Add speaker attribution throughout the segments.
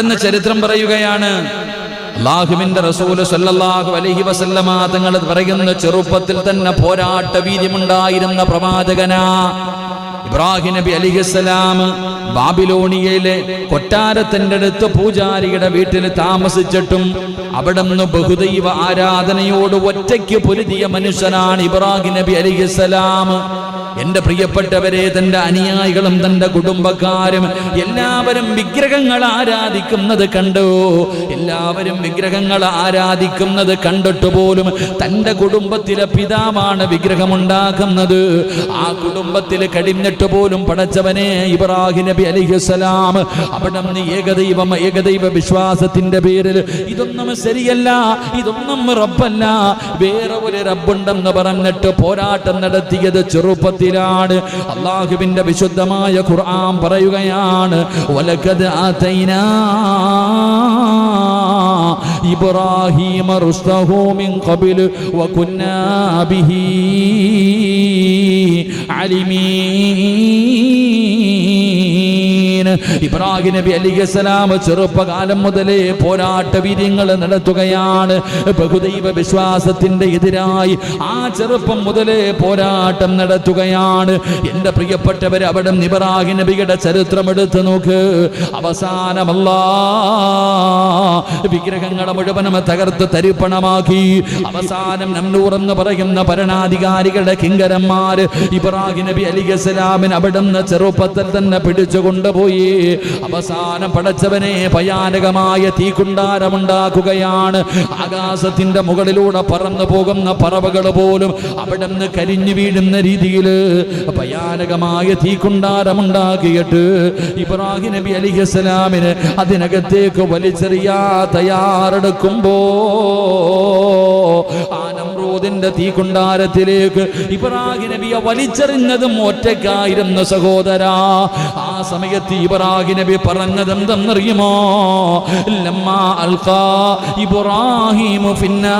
Speaker 1: എന്ന് ചരിത്രം പറയുകയാണ്. അള്ളാഹുവിന്റെ റസൂൽ സല്ലല്ലാഹു അലൈഹി വസല്ലമ തങ്ങൾ പറയുന്ന ചെറുപ്പത്തിൽ തന്നെ പോരാട്ട വീര്യമുണ്ടായിരുന്ന പ്രവാചകനാ ഇബ്രാഹിം നബി അലിഹിസ്സലാം ബാബിലോണിയയിലെ കൊട്ടാരത്തിന്റെ അടുത്ത് പൂജാരിയുടെ വീട്ടിൽ താമസിച്ചിട്ടും അവിടെ നിന്ന് ബഹുദൈവ ആരാധനയോട് ഒറ്റയ്ക്ക് പൊരുതിയ മനുഷ്യനാണ് ഇബ്രാഹിം നബി അലിഹിസ്സലാം എന്റെ പ്രിയപ്പെട്ടവരെ തന്റെ അനുയായികളും തന്റെ കുടുംബക്കാരും എല്ലാവരും വിഗ്രഹങ്ങൾ ആരാധിക്കുന്നത് കണ്ടു. എല്ലാവരും വിഗ്രഹങ്ങൾ ആരാധിക്കുന്നത് കണ്ടിട്ട് പോലും തന്റെ കുടുംബത്തിലെ പിതാവാണ് വിഗ്രഹമുണ്ടാക്കുന്നത്. ആ കുടുംബത്തിൽ കടിഞ്ഞിട്ട് പോലും പടച്ചവനെ ഇബ്രാഹിം നബി അലിഹുസലാം അവിടെ ഏകദൈവം ഏകദൈവ വിശ്വാസത്തിന്റെ പേരിൽ ഇതൊന്നും ശരിയല്ല ഇതൊന്നും റബ്ബല്ല വേറെ ഒരു റബ്ബുണ്ടെന്ന് പറഞ്ഞിട്ട് പോരാട്ടം നടത്തിയത് ചെറുപ്പത്തിലാണ് അള്ളാഹുവിന്റെ വിശുദ്ധമായ ഖുർആൻ പറയുകയാണ് വലക്കത് ആതൈനാ ഇബ്രാഹിമ റുസ്തഹു മിൻ ബിഹി അലിമീൻ. ഇബ്രാഹിം നബി അലിഖലാം ചെറുപ്പകാലം മുതലേ പോരാട്ട വീര്യങ്ങൾ നടത്തുകയാണ്. ബഹുദൈവ വിശ്വാസത്തിന്റെ എതിരായി ആ ചെറുപ്പം മുതലേ പോരാട്ടം നടത്തുകയാണ്. എന്റെ പ്രിയപ്പെട്ടവർ അവിടെ ഇബ്രാഹിം നബിയുടെ ചരിത്രം എടുത്തു നോക്ക്. അവസാനമല്ല വിഗ്രഹങ്ങളെ മുഴുവനും തകർത്ത് തരിപ്പണമാക്കി. അവസാനം നന്നൂർ എന്ന് പറയുന്ന ഭരണാധികാരികളുടെ കിങ്കരന്മാർ ഇബ്രാഹിം നബി അലിഖലാമിന് അവിടെ ചെറുപ്പത്തിൽ തന്നെ പിടിച്ചു കൊണ്ടുപോയി അവസാനം പടച്ചവനെ ഭയാനകമായ തീകുണ്ടാരമുണ്ടാക്കുകയാണ്. ആകാശത്തിന്റെ മുകളിലൂടെ പറന്നു പോകുന്ന പറവകൾ പോലും അവിടെ നിന്ന് കരിഞ്ഞു വീഴുന്ന രീതിയിൽ ഭയാനകമായ തീക്കുണ്ടാരമുണ്ടാക്കിയിട്ട് ഇബ്രാഹിം നബി അലിഹസ്സലാമിന് അതിനകത്തേക്ക് വലിച്ചെറിയാ തയ്യാറെടുക്കുമ്പോ ആ നമ്രൂദിന്റെ തീക്കുണ്ടാരത്തിലേക്ക് ഇബ്രാഹിം നബിയെ വലിച്ചെറിഞ്ഞതും ഒറ്റക്കായിരുന്നു സഹോദരാ. ആ സമയത്ത് ഇബ്രാഹിം നബി പറഞ്ഞത് എന്തെന്നറിയുമോ ഇബ്രാഹിമു ഫിന്നാർ.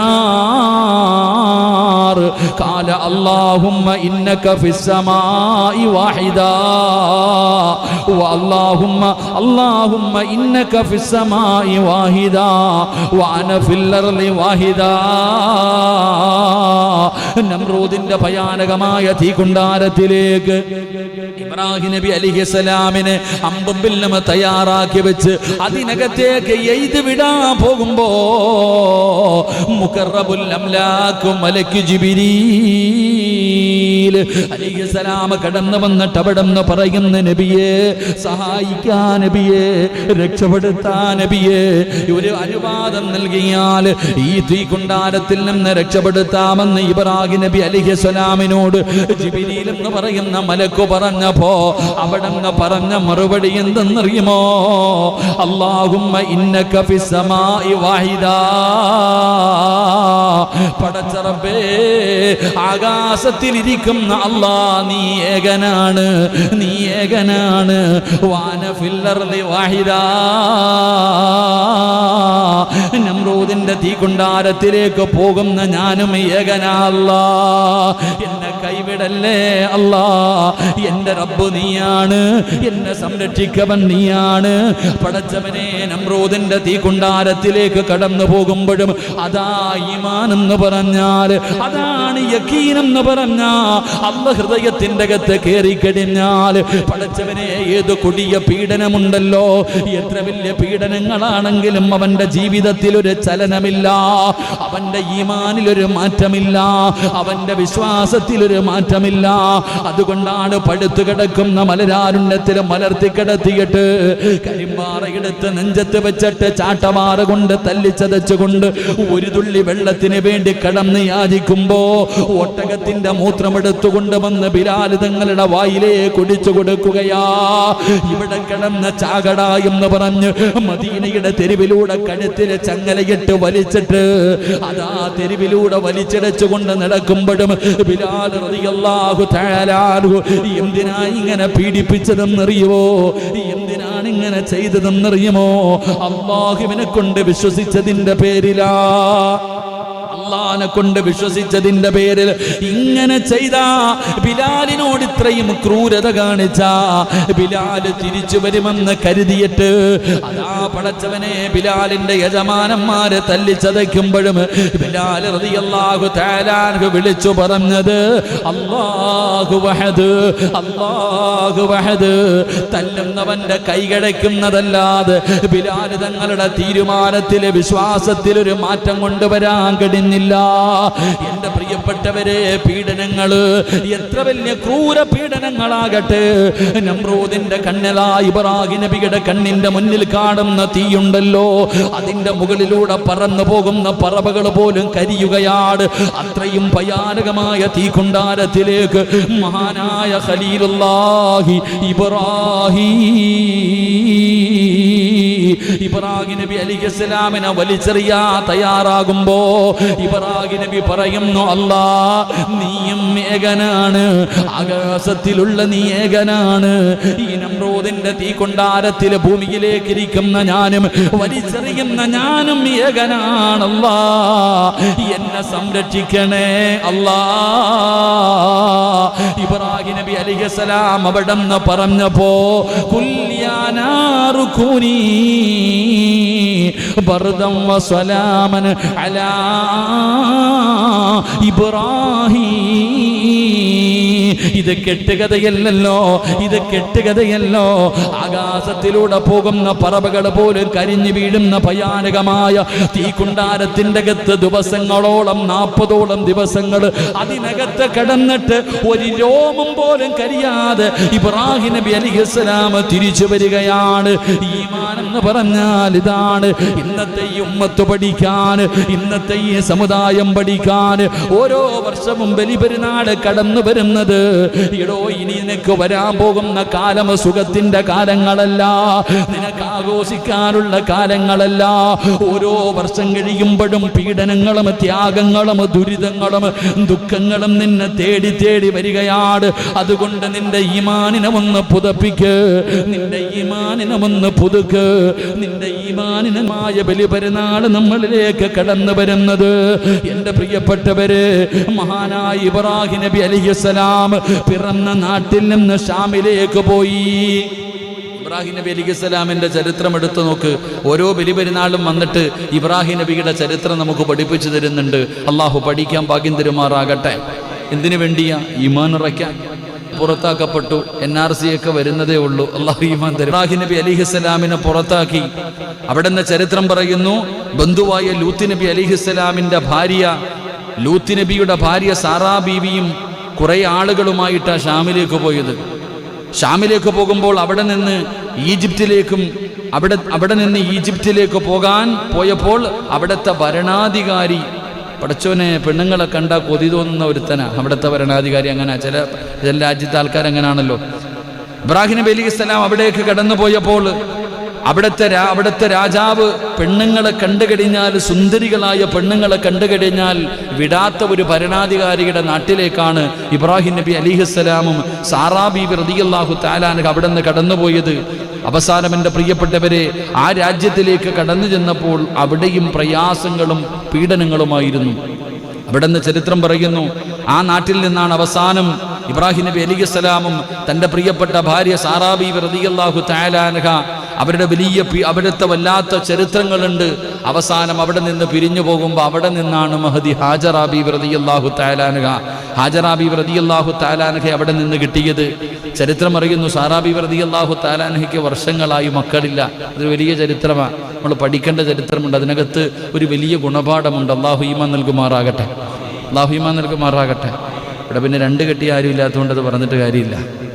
Speaker 1: കാല അല്ലാഹുമ്മ ഇന്നക ഫിസ്സമായി വാഹിദ. അല്ലാഹുമ്മ അല്ലാഹുമ്മ ഇന്നക ഫിസ്സമായി വാഹിദ. വ വാഹിദ. നമ്രൂദിന്റെ ഭയാനകമായ തീകുണ്ടാരത്തിലേക്ക് ഇബ്രാഹിം നബി അലിഹിസലാമിന് അമ്മ അമ്പും നമ്മ തയ്യാറാക്കി വെച്ച് അതിനകത്തേക്ക് എയ്ത് വിടാൻ പോകുമ്പോ മുഖറബുൽ അംലാക്കും മലക്ക് അലിഹിസലാം കടന്നു വന്നിട്ട് അവിടെ നിന്ന് പറയുന്ന നബിയെ സഹായിക്കാൻ നബിയെ രക്ഷപ്പെടുത്താൻ നബിയെ. ഒരു അനുവാദം നൽകിയാൽ ഈ തീകുണ്ടാരത്തിൽ നിന്ന് രക്ഷപ്പെടുത്താമെന്ന് ഇബ്രാഹിം നബി അലിഹിസ്വലാമിനോട് ജിബിരിയിൽ എന്ന് പറയുന്ന മലക്കു പറഞ്ഞപ്പോ അവിടെ പറഞ്ഞ മറുപടി എന്തെന്നറിയുമോ? അള്ളാഹുമ്മ ഇന്നക ഫിസ്സമായി വാഹിദാ. പടച്ചറബേ ആകാശത്തിലിരിക്കുന്ന അല്ലാ നീ ഏകനാണ് നീ ഏകനാണ്. വാഹിദാ നമ്രൂദിന്റെ തീകുണ്ടാരത്തിലേക്ക് പോകുന്ന ഞാനും ഏകനല്ല എന്നെ കൈവിടല്ലേ അല്ല. എന്റെ റബ്ബ് നീയാണ്. എന്നെ സംരക്ഷിക്കവൻ നീയാണ്. പടച്ചവനെ നമ്രൂദിന്റെ തീകുണ്ടാരത്തിലേക്ക് കടന്നു പോകുമ്പോഴും അതാ ഈമാൻ എന്ന് പറഞ്ഞാൽ അതാണ് യക്കീൻ എന്ന് പറഞ്ഞ അല്ല ഹൃദയത്തിന്റെ അകത്ത് കയറി കഴിഞ്ഞാൽ പടച്ചവനെ ഏത് കൊടിയ പീഡനമുണ്ടല്ലോ. എത്ര വലിയ പീഡനങ്ങളാണെങ്കിലും അവന്റെ ജീവിതത്തിൽ ഒരു ചലനമില്ല. അവന്റെ ഈമാനിൽ ഒരു മാറ്റമില്ല. അവന്റെ വിശ്വാസത്തിൽ ഒരു മാറ്റമില്ല. അതുകൊണ്ടാണ് പഴുത്തു കിടക്കുന്ന മലരാരുണ്യത്തിൽ മലർത്തി കിടത്തിയിട്ട് കരിമ്പാറയെടുത്ത് നെഞ്ചത്ത് വെച്ചിട്ട് ചാട്ടമാറ കൊണ്ട് തല്ലിച്ചതച്ചുകൊണ്ട് ഒരു തുള്ളി വെള്ളത്തിന് വേണ്ടി കടന്ന് യാചിക്കുമ്പോ ഒട്ടകത്തിന്റെ മൂത്രമെടുത്തുകൊണ്ട് വന്ന് ബിലാൽ തങ്ങളുടെ വായിലേ കുടിച്ചു കൊടുക്കുകയാ. ഇവിടെ ചാകട എന്ന് പറഞ്ഞ് മദീനയുടെ തെരുവിലൂടെ കഴുത്തിലെ ചങ്ങലയിട്ട് വലിച്ചിട്ട് അതാ തെരുവിലൂടെ വലിച്ചിടച്ചുകൊണ്ട് നടക്കുമ്പോഴും ബിലാൽ എന്തിനാ ഇങ്ങനെ പീഡിപ്പിച്ചതെന്നറിയുമോ എന്തിനാണ് ഇങ്ങനെ ചെയ്തതെന്നറിയുമോ? അള്ളാഹുവിനെ കൊണ്ട് വിശ്വസിച്ചതിന്റെ പേരിലാ. അല്ലാ അള്ളാനെ കൊണ്ട് വിശ്വസിച്ചതിന്റെ പേരിൽ ഇങ്ങനെ ചെയ്ത ബിലാലിനോട് ഇത്രയും ക്രൂരത കാണിച്ച ബിലാൽ തിരിച്ചു വരുമെന്ന് കരുതിയിട്ട് അതാ പടച്ചവനെ ബിലാലിന്റെ യജമാനന്മാരെ തല്ലിച്ചതയ്ക്കുമ്പോഴും ബിലാൽ റളിയല്ലാഹു തആലാൻഹു വിളിച്ചു പറഞ്ഞത് അള്ളാഹു വഹദ് അള്ളാഹു വഹദ്. തല്ലുന്നവന്റെ കൈകടയ്ക്കുന്നതല്ലാതെ ബിലാൽ തങ്ങളുടെ തീരുമാനത്തിലെ വിശ്വാസത്തിൽ ഒരു മാറ്റം കൊണ്ടുവരാൻ കഴിഞ്ഞില്ല. എന്റെ പ്രിയപ്പെട്ടവരെ പീഡനങ്ങൾ എത്ര വലിയ ക്രൂര പീഡനങ്ങളാകട്ടെ. നമ്രൂദിന്റെ കണ്ണിലാ ഇബ്രാഹിം നബിയുടെ കണ്ണിന്റെ മുന്നിൽ കാണുന്ന തീയുണ്ടല്ലോ. അതിന്റെ മുകളിലൂടെ പറന്നു പോകുന്ന പറവകൾ പോലും കരിയുകയാണ്. അത്രയും ഭയാനകമായ തീകുണ്ടാരത്തിലേക്ക് മഹാനായ ഖലീലുല്ലാഹി ഇബ്രാഹിം. ഇബ്രാഹിം നബി അലിഖിസ്ലാമിനെ വലിച്ചെറിയാ തയ്യാറാകുമ്പോ ഇബ്രാഹിം നബി പറയുന്നു അല്ലാ നീയും ഏകനാണ്. ആകാശത്തിലുള്ള നീ ഏകനാണ്. ഈ നമ്രോദിന്റെ തീ കൊണ്ടാരത്തിൽ ഭൂമിയിലേക്ക് ഇരിക്കുന്ന ഞാനും വലിച്ചെറിയുന്ന ഞാനും ഏകനാണല്ലാ. എന്നെ സംരക്ഷിക്കണേ അല്ലാ. ഇബ്രാഹിം നബി അലിഖിസ്ലാം അവിടെ നിന്ന് കുല്യാനാറുക്കൂനീ ബർദം വസലാമൻ അലാ ഇബ്രാഹിം. ഇത് കെട്ടുകഥയല്ലോ ഇത് കെട്ടുകഥയല്ലോ ആകാശത്തിലൂടെ പോകുന്ന പറവകൾ പോലും കരിഞ്ഞു വീഴുന്ന ഭയാനകമായ തീകുണ്ടാരത്തിന്റെ അകത്ത് ദിവസങ്ങളോളം നാൽപ്പതോളം ദിവസങ്ങൾ അതിനകത്ത് കിടന്നിട്ട് ഒരു രോമം പോലും കരിയാതെ ഇബ്രാഹിം നബി അലിഹിസ്ലാം തിരിച്ചു വരികയാണ്. ഈമാൻ എന്ന് പറഞ്ഞാൽ ഇതാണ് ഇന്നത്തെ ഉമ്മത്ത് പഠിക്കാൻ ഇന്നത്തെ ഈ സമുദായം പഠിക്കാൻ. ഓരോ വർഷവും ബലിപെരുന്നാട് കടന്നു വരുന്നത്. ഇടോ ഇനി നിനക്ക് വരാൻ പോകുന്ന കാലം സുഖത്തിന്റെ കാലങ്ങളല്ല. നിനക്ക് ആഘോഷിക്കാനുള്ള കാലങ്ങളല്ല. ഓരോ വർഷം കഴിയുമ്പോഴും പീഡനങ്ങളും ത്യാഗങ്ങളും ദുരിതങ്ങളും ദുഃഖങ്ങളും നിന്നെ തേടി തേടി വരികയാണ്. അതുകൊണ്ട് നിന്റെ ഈമാനിനെ ഒന്ന് പുതപ്പിക്ക്. നിന്റെ ഈമാനിനെ ഒന്ന് പുതുക്ക്. നിന്റെ ഈമാനിനമായ ബലിപെരുന്നാൾ നമ്മളിലേക്ക് കടന്നു വരുന്നത്. എന്റെ പ്രിയപ്പെട്ടവര് മഹാനായ ഇബ്രാഹിം നബി അലിഹസ്സലാം പിറന്ന നാട്ടിൽ നിന്ന് ഷാമിലേക്ക് പോയി. ഇബ്രാഹിം നബി അലി ചരിത്രം എടുത്തു നോക്ക്. ഓരോ ബലിപെരുന്നാളും വന്നിട്ട് ഇബ്രാഹിം നബിയുടെ ചരിത്രം നമുക്ക് പഠിപ്പിച്ചു തരുന്നുണ്ട്. അള്ളാഹു പഠിക്കാൻ ഭാഗ്യം തരുമാറാകട്ടെ. എന്തിനു വേണ്ടിയാ? ഇമാൻ ഉറയ്ക്കാൻ. പുറത്താക്കപ്പെട്ടു. എൻ ആർ സി ഒക്കെ വരുന്നതേ ഉള്ളൂ. അള്ളാഹു നബി അലിഹിസ്സലാമിനെ പുറത്താക്കി. അവിടെ നിന്ന് ചരിത്രം പറയുന്നു ബന്ധുവായ ലൂത്ത് നബി അലിഹിസ്സലാമിന്റെ ഭാര്യ ലൂത്ത് നബിയുടെ ഭാര്യ സാറാ ബീവിയും കുറെ ആളുകളുമായിട്ടാണ് ഷാമിലേക്ക് പോയത്. ഷാമിലേക്ക് പോകുമ്പോൾ അവിടെ നിന്ന് ഈജിപ്തിലേക്കും അവിടെ അവിടെ നിന്ന് ഈജിപ്തിലേക്ക് പോകാൻ പോയപ്പോൾ അവിടുത്തെ ഭരണാധികാരി പടച്ചോനെ പെണ്ണുങ്ങളെ കണ്ട കൊതി തോന്നുന്ന ഒരുത്തനാ. അവിടുത്തെ ഭരണാധികാരി അങ്ങനെ. ചില ചില രാജ്യത്തെ ആൾക്കാർ അങ്ങനെയാണല്ലോ ഇബ്രാഹിം നബി അലി ഇസ്ലാം അവിടേക്ക് കടന്നു പോയപ്പോൾ അവിടുത്തെ അവിടുത്തെ രാജാവ് പെണ്ണുങ്ങളെ കണ്ടുകഴിഞ്ഞാൽ സുന്ദരികളായ പെണ്ണുങ്ങളെ കണ്ടുകഴിഞ്ഞാൽ വിടാത്ത ഒരു ഭരണാധികാരിയുടെ നാട്ടിലേക്കാണ് ഇബ്രാഹിം നബി അലിഹിസ്സലാമും സാറാബി റതിയല്ലാഹു താലാനക്ക് അവിടെ നിന്ന് കടന്നുപോയത്. അവസാനം എന്റെ പ്രിയപ്പെട്ടവരെ ആ രാജ്യത്തിലേക്ക് കടന്നു ചെന്നപ്പോൾ അവിടെയും പ്രയാസങ്ങളും പീഡനങ്ങളുമായിരുന്നു. അവിടെ നിന്ന് ചരിത്രം പറയുന്നു ആ നാട്ടിൽ നിന്നാണ് അവസാനം ഇബ്രാഹിം നബി അലിഖലാമും തന്റെ പ്രിയപ്പെട്ട ഭാര്യ സാറാബി റതിയല്ലാഹു താലാനഹ അവരുടെ വലിയ അവിടുത്തെ വല്ലാത്ത ചരിത്രങ്ങളുണ്ട്. അവസാനം അവിടെ നിന്ന് പിരിഞ്ഞു പോകുമ്പോൾ അവിടെ നിന്നാണ് മഹദി ഹാജറാബി വ്രതിയല്ലാഹു താലാനുക ഹാജറാബി വ്രതിയല്ലാഹു താലാനുഹ അവിടെ നിന്ന് കിട്ടിയത്. ചരിത്രം അറിയുന്നു. സാറാബി വ്രതിയല്ലാഹു താലാനുഹയ്ക്ക് വർഷങ്ങളായി മക്കളില്ല. അത് വലിയ ചരിത്രമാണ് നമ്മൾ പഠിക്കേണ്ട ചരിത്രമുണ്ട്. അതിനകത്ത് ഒരു വലിയ ഗുണപാഠമുണ്ട്. അള്ളാഹു ഈമാൻ നൽകുമാറാകട്ടെ. അള്ളാഹു ഈമാൻ നൽകുമാറാകട്ടെ. ഇവിടെ പിന്നെ രണ്ട് കെട്ടി ആരും ഇല്ലാത്തതുകൊണ്ട് അത് പറഞ്ഞിട്ട് കാര്യമില്ല.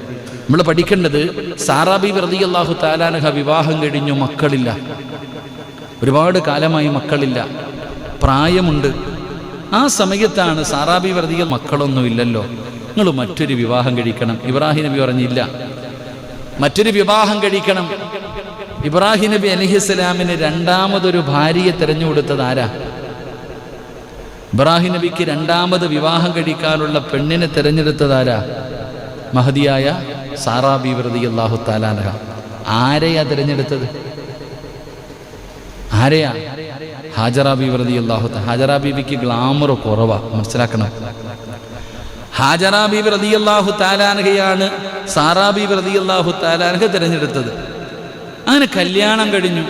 Speaker 1: നമ്മൾ പഠിക്കേണ്ടത് സാറാബി പ്രതി അള്ളാഹു താലാനഹ വിവാഹം കഴിഞ്ഞു മക്കളില്ല. ഒരുപാട് കാലമായി മക്കളില്ല. പ്രായമുണ്ട്. ആ സമയത്താണ് സാറാബി മക്കളൊന്നും ഇല്ലല്ലോ നിങ്ങൾ മറ്റൊരു വിവാഹം കഴിക്കണം. ഇബ്രാഹിം നബി പറഞ്ഞില്ല. മറ്റൊരു വിവാഹം കഴിക്കണം. ഇബ്രാഹിം നബി അലഹിസ്സലാമിന് രണ്ടാമതൊരു ഭാര്യയെ തിരഞ്ഞുകൊടുത്തത് ആരാ? ഇബ്രാഹിം നബിക്ക് രണ്ടാമത് വിവാഹം കഴിക്കാനുള്ള പെണ്ണിനെ തിരഞ്ഞെടുത്തതാരാ മഹതിയായ സാറാ വൃതി അള്ളാഹു താലാനഹ ആരെയാ തിരഞ്ഞെടുത്തത്? ആരെയാ? ഹാജറാബി വൃതി അള്ളാഹു ഹാജറ ബീബിക്ക് ഗ്ലാമർ കുറവാ. മനസ്സിലാക്കണം. ഹാജറാബി വൃതി അള്ളാഹു താലാനഹയാണ് സാറാബി വൃതി അള്ളാഹു താലാനഹ തിരഞ്ഞെടുത്തത്. അങ്ങനെ കല്യാണം കഴിഞ്ഞു.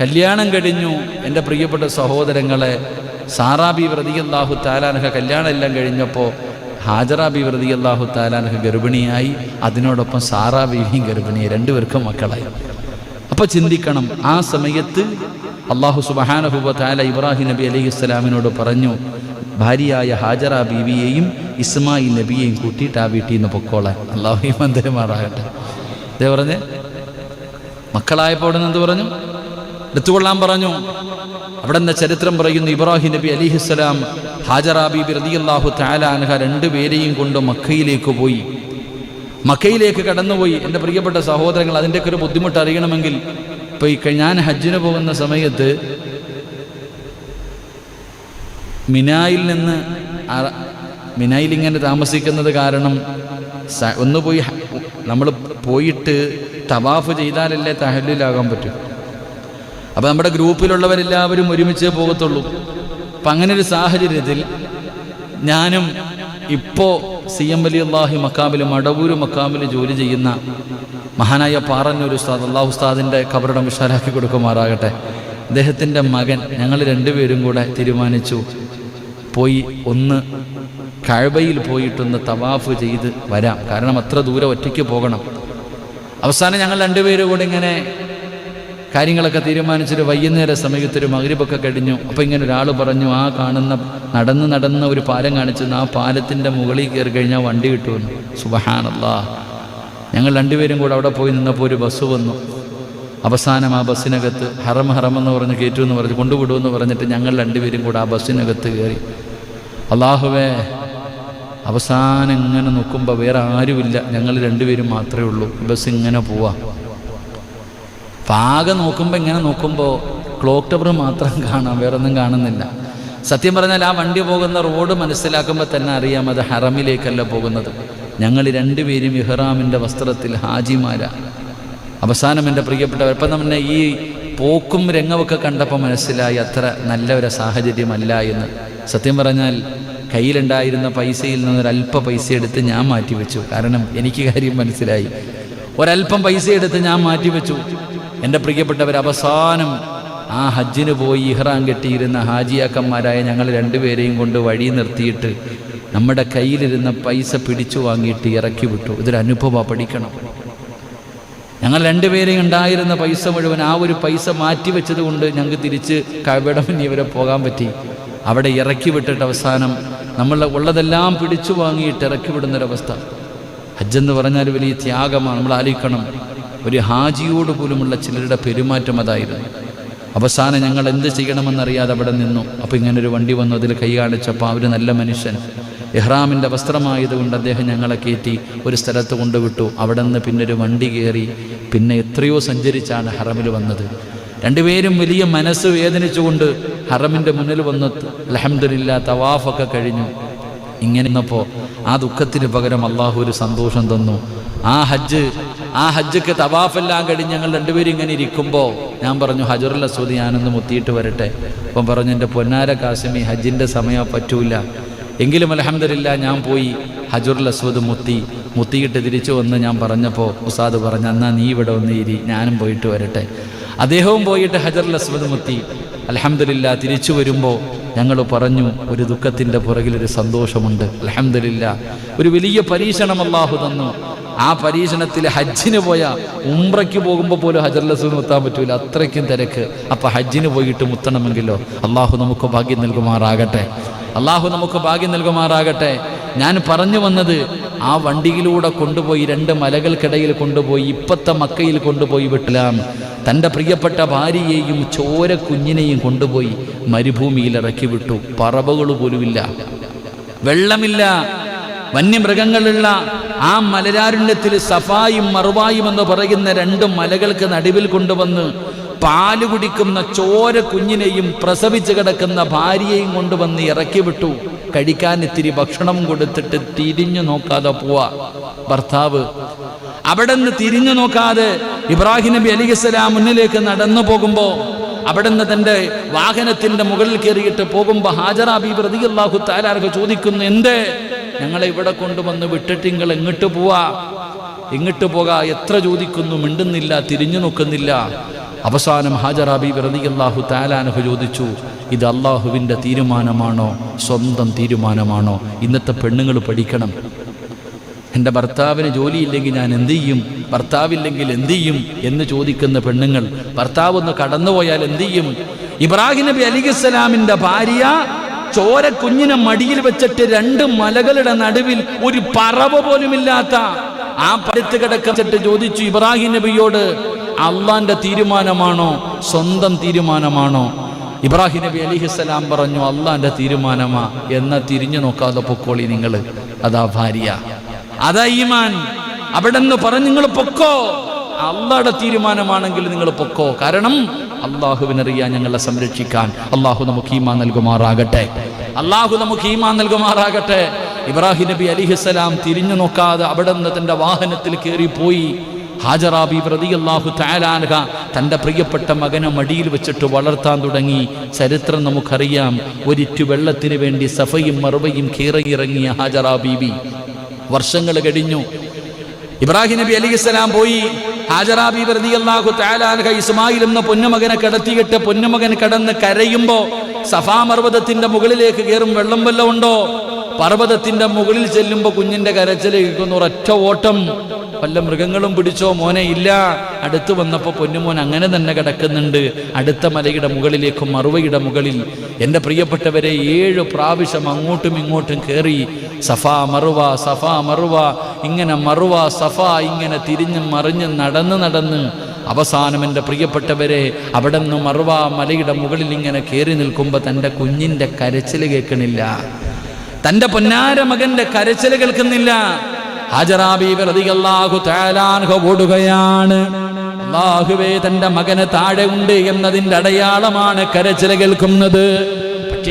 Speaker 1: കല്യാണം കഴിഞ്ഞു. എന്റെ പ്രിയപ്പെട്ട സഹോദരങ്ങളെ സാറാബി വ്രതി അള്ളാഹു താലാനഹ കല്യാണം എല്ലാം കഴിഞ്ഞപ്പോൾ ഹാജറാബി വ്രതി അള്ളാഹു താലാനഹ് ഗർഭിണിയായി. അതിനോടൊപ്പം സാറാ സാറാബീവിയും ഗർഭിണിയായി രണ്ടുപേർക്കും മക്കളായി. അപ്പോൾ ചിന്തിക്കണം ആ സമയത്ത് അള്ളാഹു സുബഹാനഹുബ താല ഇബ്രാഹിം നബി അലൈഹി ഇസ്ലാമിനോട് പറഞ്ഞു ഭാര്യയായ ഹാജറ ബീവിയെയും ഇസ്മായിൽ നബിയെയും കൂട്ടിയിട്ട് ആ വീട്ടിൽ നിന്ന് പൊക്കോളാൻ. അള്ളാഹു മന്ദിരമാറാകട്ടെ ഇതേ പറഞ്ഞേ മക്കളായപ്പോൾ എന്ത് പറഞ്ഞു? എടുത്തുകൊള്ളാൻ പറഞ്ഞു. അവിടെ നിന്ന് ചരിത്രം പറയുന്നു ഇബ്രാഹിം നബി അലിഹിസ്സലാം ഹാജറാ ബീബി റതിയല്ലാഹു താലാൻഹ രണ്ടുപേരെയും കൊണ്ട് മക്കയിലേക്ക് പോയി. മക്കയിലേക്ക് കടന്നുപോയി. എന്റെ പ്രിയപ്പെട്ട സഹോദരങ്ങൾ അതിന്റെയൊക്കെ ഒരു ബുദ്ധിമുട്ട് അറിയണമെങ്കിൽ ഇപ്പൊ ഈ ഞാൻ ഹജ്ജിന് പോകുന്ന സമയത്ത് മിനായിൽ നിന്ന് മിനായിൽ ഇങ്ങനെ താമസിക്കുന്നത് കാരണം ഒന്ന് പോയി നമ്മൾ പോയിട്ട് തവാഫ് ചെയ്താലല്ലേ തഹലിലാകാൻ പറ്റും. അപ്പോൾ നമ്മുടെ ഗ്രൂപ്പിലുള്ളവരെല്ലാവരും ഒരുമിച്ച് പോകത്തുള്ളൂ. അപ്പം അങ്ങനെ ഒരു സാഹചര്യത്തിൽ ഞാനും ഇപ്പോൾ സി എം അലി അള്ളാഹി മക്കാമിൽ മടവൂര് മക്കാമിൽ ജോലി ചെയ്യുന്ന മഹാനായ പാറന്നൂർ ഉസ്താദ് അള്ളാഹു ഉസ്താദിന്റെ കബറിടം വിശാലാക്കി കൊടുക്കുമാറാകട്ടെ. അദ്ദേഹത്തിന്റെ മകൻ ഞങ്ങൾ രണ്ടുപേരും കൂടെ തീരുമാനിച്ചു പോയി ഒന്ന് കഴബയിൽ പോയിട്ടൊന്ന് തവാഫ് ചെയ്ത് വരാം. കാരണം അത്ര ദൂരം ഒറ്റയ്ക്ക് പോകണം. അവസാനം ഞങ്ങൾ രണ്ടുപേരും കൂടെ ഇങ്ങനെ കാര്യങ്ങളൊക്കെ തീരുമാനിച്ചിട്ട് വൈകുന്നേര സമയത്തൊരു മകരിപ്പൊക്കെ കഴിഞ്ഞു. അപ്പോൾ ഇങ്ങനെ ഒരാൾ പറഞ്ഞു ആ കാണുന്ന നടന്ന് നടന്ന ഒരു പാലം കാണിച്ചെന്ന് ആ പാലത്തിന്റെ മുകളിൽ കയറി കഴിഞ്ഞാൽ വണ്ടി കിട്ടുമെന്ന്. സുബഹാനല്ലാ. ഞങ്ങൾ രണ്ടുപേരും കൂടെ അവിടെ പോയി നിന്നപ്പോൾ ഒരു ബസ് വന്നു. അവസാനം ആ ബസ്സിനകത്ത് ഹറം ഹറം എന്ന് പറഞ്ഞ് കയറ്റു എന്ന് പറഞ്ഞ് കൊണ്ടുവിടുമെന്ന് പറഞ്ഞിട്ട് ഞങ്ങൾ രണ്ടുപേരും കൂടെ ആ ബസ്സിനകത്ത് കയറി. അള്ളാഹുവേ അവസാനം ഇങ്ങനെ നോക്കുമ്പോൾ വേറെ ആരുമില്ല. ഞങ്ങൾ രണ്ടുപേരും മാത്രമേ ഉള്ളൂ. ബസ് ഇങ്ങനെ പോവാ. പാകം നോക്കുമ്പോൾ ഇങ്ങനെ നോക്കുമ്പോൾ ക്ലോക്ക് ടവർ മാത്രം കാണാം വേറെ ഒന്നും കാണുന്നില്ല. സത്യം പറഞ്ഞാൽ ആ വണ്ടി പോകുന്ന റോഡ് മനസ്സിലാക്കുമ്പോൾ തന്നെ അറിയാം അത് ഹറമിലേക്കല്ല പോകുന്നത്. ഞങ്ങൾ രണ്ടുപേരും ഇഹ്റാമിന്റെ വസ്ത്രത്തിൽ ഹാജിമാരാണ് അവസാനം എന്റെ പ്രിയപ്പെട്ടവർ ഇപ്പം തന്നെ ഈ പോക്കും രംഗമൊക്കെ കണ്ടപ്പോൾ മനസ്സിലായി അത്ര നല്ല ഒരു സാഹചര്യമല്ല എന്ന്. സത്യം പറഞ്ഞാൽ കയ്യിലുണ്ടായിരുന്ന പൈസയിൽ നിന്ന് ഒരല്പ പൈസ എടുത്ത് ഞാൻ മാറ്റിവെച്ചു. കാരണം എനിക്ക് കാര്യം മനസ്സിലായി. ഒരല്പം പൈസ എടുത്ത് ഞാൻ മാറ്റിവെച്ചു. എന്റെ പ്രിയപ്പെട്ടവർ അവസാനം ആ ഹജ്ജിന് പോയി ഇഹ്റാം കെട്ടിയിരുന്ന ഹാജിയാക്കന്മാരായ ഞങ്ങൾ രണ്ടുപേരെയും കൊണ്ട് വഴി നിർത്തിയിട്ട് നമ്മുടെ കയ്യിലിരുന്ന പൈസ പിടിച്ചു വാങ്ങിയിട്ട് ഇറക്കി വിട്ടു. ഇതൊരു അനുഭവം പഠിക്കണം. ഞങ്ങൾ രണ്ടുപേരെയും ഉണ്ടായിരുന്ന പൈസ മുഴുവൻ ആ ഒരു പൈസ മാറ്റിവെച്ചത് കൊണ്ട് ഞങ്ങൾക്ക് തിരിച്ച് കവിടം ഇവരെ പോകാൻ പറ്റി. അവിടെ ഇറക്കി വിട്ടിട്ട് അവസാനം നമ്മൾ ഉള്ളതെല്ലാം പിടിച്ചു വാങ്ങിയിട്ട് ഇറക്കി വിടുന്നൊരവസ്ഥ. ഹജ്ജെന്ന് പറഞ്ഞാൽ വലിയ ത്യാഗമാണ്. നമ്മൾ ആലോചിക്കണം ഒരു ഹാജിയോട് പോലുമുള്ള ചിലരുടെ പെരുമാറ്റം അതായിരുന്നു. അവസാനം ഞങ്ങൾ എന്ത് ചെയ്യണമെന്നറിയാതെ അവിടെ നിന്നു. അപ്പോൾ ഒരു വണ്ടി വന്നു അതിൽ കൈ കാണിച്ചപ്പോൾ അവർ നല്ല മനുഷ്യൻ. എഹ്റാമിന്റെ വസ്ത്രമായതുകൊണ്ട് അദ്ദേഹം ഞങ്ങളെ കയറ്റി ഒരു സ്ഥലത്ത് കൊണ്ടുവിട്ടു. അവിടെ നിന്ന് പിന്നെ ഒരു വണ്ടി കയറി പിന്നെ എത്രയോ സഞ്ചരിച്ചാണ് ഹറമിൽ വന്നത്. രണ്ടുപേരും വലിയ മനസ്സ് വേദനിച്ചുകൊണ്ട് ഹറമിന്റെ മുന്നിൽ വന്ന്. അലഹമില്ല തവാഫൊക്കെ കഴിഞ്ഞു. ഇങ്ങനെ നിന്നപ്പോൾ ആ ദുഃഖത്തിന് പകരം അള്ളാഹു ഒരു സന്തോഷം തന്നു. ആ ഹജ്ജ് ആ ഹജ്ജൊക്കെ തവാഫെല്ലാം കഴിഞ്ഞ് ഞങ്ങൾ രണ്ടുപേരും ഇങ്ങനെ ഇരിക്കുമ്പോൾ ഞാൻ പറഞ്ഞു ഹജറുൽ അസൂദ് ഞാനൊന്ന് മുത്തിയിട്ട് വരട്ടെ. അപ്പം പറഞ്ഞു എന്റെ പൊന്നാര കാശ്മി ഹജ്ജിന്റെ സമയം പറ്റൂല. എങ്കിലും അലഹമില്ല ഞാൻ പോയി ഹജറുൽ അസ്വദ് മുത്തി മുത്തിയിട്ട് തിരിച്ചു വന്ന് ഞാൻ പറഞ്ഞപ്പോൾ ഉസാദ് പറഞ്ഞു എന്നാൽ നീ ഇവിടെ ഒന്ന് ഇരി ഞാനും പോയിട്ട് വരട്ടെ. അദ്ദേഹവും പോയിട്ട് ഹജറുൽ അസ്വദ് മുത്തി അലഹമില്ല തിരിച്ചു വരുമ്പോൾ ഞങ്ങൾ പറഞ്ഞു ഒരു ദുഃഖത്തിന്റെ പുറകിലൊരു സന്തോഷമുണ്ട് അലഹമില്ല ഒരു വലിയ പരീക്ഷണം അള്ളാഹു തന്നു. ആ പരീക്ഷണത്തിൽ ഹജ്ജിന് പോയ ഉംറയ്ക്ക് പോകുമ്പോൾ പോലും ഹജർ ലസൂന് മുത്താൻ പറ്റൂല. അത്രയ്ക്കും തിരക്ക്. അപ്പം ഹജ്ജിന് പോയിട്ട് മുത്തണമെങ്കിലോ? അള്ളാഹു നമുക്ക് ഭാഗ്യം നൽകുമാറാകട്ടെ. അള്ളാഹു നമുക്ക് ഭാഗ്യം നൽകുമാറാകട്ടെ. ഞാൻ പറഞ്ഞു വന്നത് ആ വണ്ടിയിലൂടെ കൊണ്ടുപോയി രണ്ട് മലകൾക്കിടയിൽ കൊണ്ടുപോയി ഇപ്പത്തെ മക്കയിൽ കൊണ്ടുപോയി വിട്ടലാം. തന്റെ പ്രിയപ്പെട്ട ഭാര്യയെയും ചോര കുഞ്ഞിനെയും കൊണ്ടുപോയി മരുഭൂമിയിൽ ഇറക്കി വിട്ടു. പറവുകൾ പോലുമില്ല. വെള്ളമില്ല. വന്യമൃഗങ്ങളുള്ള ആ മലരാരുണ്യത്തിൽ സഫായും മറുവായും എന്ന് പറയുന്ന രണ്ട് മലകൾക്ക് നടുവിൽ കൊണ്ടുവന്ന് പാൽ കുടിക്കുന്ന ചോര കുഞ്ഞിനെയും പ്രസവിച്ച് കിടക്കുന്ന ഭാര്യയെയും കൊണ്ടുവന്ന് ഇറക്കി വിട്ടു. കഴിക്കാൻ ഇത്തിരി ഭക്ഷണം കൊടുത്തിട്ട് തിരിഞ്ഞു നോക്കാതെ പോവാ. ഭർത്താവ് അവിടെ നിന്ന് തിരിഞ്ഞു നോക്കാതെ ഇബ്രാഹിം നബി അലിഹിസ്സലാം മുന്നിലേക്ക് നടന്നു പോകുമ്പോൾ നിന്ന് തന്റെ വാഹനത്തിന്റെ മുകളിൽ കയറിയിട്ട് പോകുമ്പോ ഹാജറാബി റളിയല്ലാഹു താലാർക്ക് ചോദിക്കുന്നു എന്തേ? ഞങ്ങളെ ഇവിടെ കൊണ്ടുവന്ന് വിട്ടിട്ട് നിങ്ങൾ എങ്ങോട്ട് പോവാ? എങ്ങോട്ട് പോകാ? എത്ര ചോദിക്കുന്നു? മിണ്ടുന്നില്ല തിരിഞ്ഞു നോക്കുന്നില്ല. അവസാനം ഹാജറാബി റളിയല്ലാഹു താലാനഹു ചോദിച്ചു ഇത് അള്ളാഹുവിന്റെ തീരുമാനമാണോ? സ്വന്തം തീരുമാനമാണോ? ഇന്നത്തെ പെണ്ണുങ്ങൾ പഠിക്കണം. എന്റെ ഭർത്താവിന് ജോലിയില്ലെങ്കിൽ ഞാൻ എന്ത് ചെയ്യും? ഭർത്താവില്ലെങ്കിൽ എന്ത് ചെയ്യും? എന്ന് ചോദിക്കുന്ന പെണ്ണുങ്ങൾ ഭർത്താവ് ഒന്ന് കടന്നുപോയാൽ എന്ത് ചെയ്യും? ഇബ്രാഹിം നബി അലിഖിസ്സലാമിന്റെ ഭാര്യ ചോര കുഞ്ഞിനെ മടിയിൽ വെച്ചിട്ട് രണ്ട് മലകളുടെ നടുവിൽ ഒരു പറവ പോലുമില്ലാത്ത ആ പരുത്ത് കിടക്കിട്ട് ചോദിച്ചു ഇബ്രാഹിം നബിയോട് അള്ളാന്റെ തീരുമാനമാണോ? സ്വന്തം തീരുമാനമാണോ? ഇബ്രാഹിം നബി അലിഹിസ്സലാം പറഞ്ഞു അള്ളാന്റെ തീരുമാനമാ. എന്ന തിരിഞ്ഞു നോക്കാതെ പൊക്കോളി നിങ്ങൾ അതാ ഭാര്യ. അതാ ഈമാൻ. അവിടെ നിന്ന് പറഞ്ഞു നിങ്ങൾ പൊക്കോ. അള്ളാടെ തീരുമാനമാണെങ്കിൽ നിങ്ങൾ പൊക്കോ. കാരണം അള്ളാഹുവിനറിയാൻ ഞങ്ങളെ സംരക്ഷിക്കാൻ അള്ളാഹു നമുക്ക് ഈമാൻ നൽകുമാറാകട്ടെ. അള്ളാഹു നമുക്ക് ഈമാൻ നൽകുമാറാകട്ടെ. ഇബ്രാഹിം നബി അലിഹിസ്സലാം തിരിഞ്ഞു നോക്കാതെ അവിടെ നിന്ന് തന്റെ വാഹനത്തിൽ കയറിപ്പോയി. ഹാജറാബി പ്രതി അള്ളാഹു താലാനക തന്റെ പ്രിയപ്പെട്ട മകനെ മടിയിൽ വെച്ചിട്ട് വളർത്താൻ തുടങ്ങി. ചരിത്രം നമുക്കറിയാം. ഒരിറ്റു വെള്ളത്തിന് വേണ്ടി സഫയും മറുവയും കീറയിറങ്ങിയ ഹാജറാ ബീബി വർഷങ്ങൾ കഴിഞ്ഞു. ഇബ്രാഹിം നബി അലിഹിസ്സലാം പോയി. ഹാജറാ ബീബി അള്ളാഹു താലാൻഹ ഇസ്മായിൽ എന്ന പൊന്നുമകനെ കടത്തിയിട്ട് പൊന്നുമകൻ കടന്ന് കരയുമ്പോ സഫാ പർവതത്തിന്റെ മുകളിലേക്ക് കയറും വെള്ളം വല്ലതും ഉണ്ടോ? പർവതത്തിന്റെ മുകളിൽ ചെല്ലുമ്പോ കുഞ്ഞിന്റെ കരച്ചിലേക്കുന്ന ഒരൊറ്റ ഓട്ടം. വല്ല മൃഗങ്ങളും പിടിച്ചോ? മോനെ ഇല്ല. അടുത്ത് വന്നപ്പോൾ പൊന്നുമോൻ അങ്ങനെ തന്നെ കിടക്കുന്നുണ്ട്. അടുത്ത മലയുടെ മുകളിലേക്കും മറുവയുടെ മുകളിൽ. എന്റെ പ്രിയപ്പെട്ടവരെ ഏഴ് പ്രാവശ്യം അങ്ങോട്ടും ഇങ്ങോട്ടും കയറി സഫ മറുവ സഫാ മറുവ ഇങ്ങനെ മറുവ സഫ ഇങ്ങനെ തിരിഞ്ഞും മറിഞ്ഞും നടന്ന് നടന്ന് അവസാനം എന്റെ പ്രിയപ്പെട്ടവരെ അവിടെ നിന്ന് മറുവ മലയുടെ മുകളിൽ ഇങ്ങനെ കയറി നിൽക്കുമ്പോൾ തന്റെ കുഞ്ഞിന്റെ കരച്ചിൽ കേൾക്കണില്ല. തന്റെ പൊന്നാര മകന്റെ കരച്ചിൽ കേൾക്കുന്നില്ല. താലാൻഹ ഓടുകയാണ്. അള്ളാഹുവേ തന്റെ മകന് താഴെ ഉണ്ട് എന്നതിന്റെ അടയാളമാണ് കരച്ചിൽ കേൾക്കുന്നത്.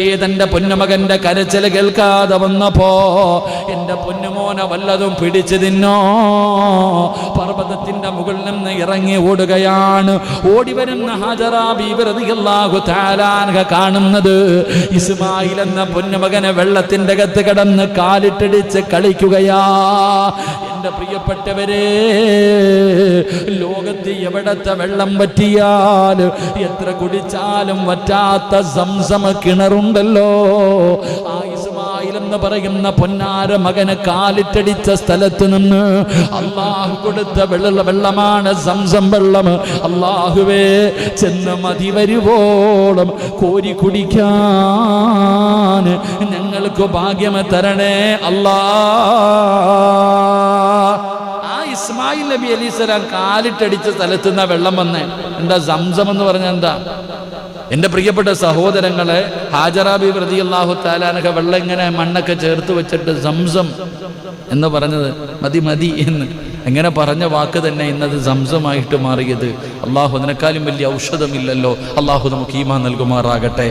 Speaker 1: തന്റെ പൊന്നുമകന്റെ കരച്ചിൽ കേൾക്കാതെ വന്നപ്പോ എന്റെ പൊന്നുമോനെ വല്ലതും പിടിച്ചു തിന്നോ? പർവതത്തിന്റെ മുകളിൽ നിന്ന് ഇറങ്ങി ഓടുകയാണ്. ഓടി വരുന്ന കാണുന്നത്. ഇസ്മായിൽ എന്ന പൊന്നുമകനെ വെള്ളത്തിന്റെ അകത്ത് കിടന്ന് കാലിട്ടടിച്ച് കളിക്കുകയാ. എന്റെ പ്രിയപ്പെട്ടവരെ ലോകത്ത് എവിടത്തെ വെള്ളം പറ്റിയാൽ എത്ര കുടിച്ചാലും വറ്റാത്ത സംസമ കിണറുണ്ടല്ലോ. എന്ന് പറയുന്ന പൊന്നാര മകന് കാലിട്ടടിച്ച സ്ഥലത്ത് നിന്ന് അള്ളാഹു കൊടുത്ത വെള്ള വെള്ളമാണ് സംസം വെള്ളം. അള്ളാഹുവേ ചെന്ന് മതി വരുവോളം. കോരി കുടിക്കാൻ ഞങ്ങൾക്ക് ഭാഗ്യം തരണേ അല്ലാ. ഇസ്മായിൽ നബി അലി അലിസ്ലാം കാലിട്ടടിച്ച സ്ഥലത്ത് നിന്നാ വെള്ളം വന്നേ. എന്താ സംസം എന്ന് പറഞ്ഞ എന്താ? എന്റെ പ്രിയപ്പെട്ട സഹോദരങ്ങളെ ഹാജറാബി പ്രതി അള്ളാഹു താലാനൊക്കെ വെള്ളം ഇങ്ങനെ മണ്ണൊക്കെ ചേർത്ത് വെച്ചിട്ട് സംസം എന്ന് പറഞ്ഞത് മതി മതി എന്ന്. അങ്ങനെ പറഞ്ഞ വാക്ക് തന്നെ ഇന്നത് സംസമായിട്ട് മാറിയത്. അള്ളാഹു അതിനേക്കാളും വലിയ ഔഷധമില്ലല്ലോ. അള്ളാഹു നമുക്ക് ഈമാ നൽകുമാറാകട്ടെ.